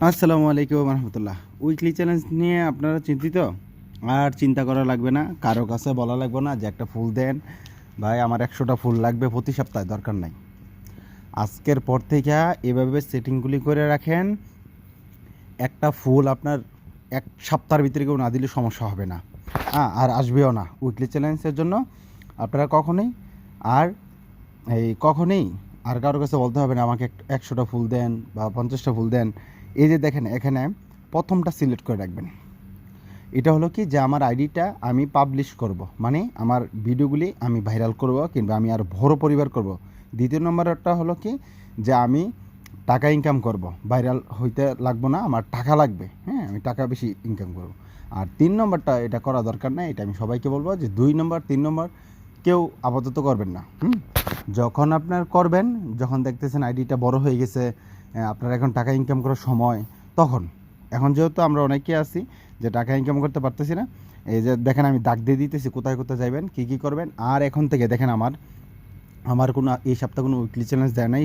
আসসালামু আলাইকুম রহমতুল্লাহ weekly challenge নিয়ে আপনারা চিন্তিত? আর চিন্তা করা লাগবে না, কারও কাছে বলা লাগবে না যে একটা ফুল দেন। ভাই, আমার একশোটা ফুল লাগবে, প্রতি সপ্তাহে দরকার নাই। আজকের পর থেকে এভাবে সেটিংগুলি করে রাখেন। একটা ফুল আপনার এক সপ্তাহের ভিতরে কেউ না দিলে সমস্যা হবে না। হ্যাঁ আর আসবেও না। উইকলি চ্যালেঞ্জের জন্য আপনারা কখনোই আর, এই কখনোই আর কারোর কাছে বলতে হবে না, আমাকে এক- একশোটা ফুল দেন বা পঞ্চাশটা ফুল দেন। এই যে দেখেন, এখানে প্রথমটা সিলেক্ট করে রাখবেন। এটা হলো কি যে আমার আইডিটা আমি পাবলিশ করব মানে আমার ভিডিওগুলি আমি ভাইরাল করব কিংবা আমি আর বড় পরিবার করব। দ্বিতীয় নম্বরটা হলো কি যে আমি টাকা ইনকাম করব ভাইরাল হইতে লাগবো না, আমার টাকা লাগবে হ্যাঁ আমি টাকা বেশি ইনকাম করব। আর তিন নম্বরটা এটা করা দরকার নাই, এটা আমি সবাইকে বলব যে দুই নম্বর, তিন নম্বর কেউ আপাতত করবেন না যখন আপনার করবেন, যখন দেখতেছেন আইডিটা বড় হয়ে গেছে আপনার এখন টাকা ইনকাম করার সময় তখন। এখন যেহেতু আমরা অনেকে আছি যে টাকা ইনকাম করতে পারতেছি না, এই যে দেখেন আমি দাগ দিয়ে দিতেছি, কোথায় কোথায় যাবেন কী কী করবেন, আর এখন থেকে দেখেন আমার আমার কোনো এই সপ্তাহে কোনো উইকলি চ্যালেঞ্জ দেয় নাই।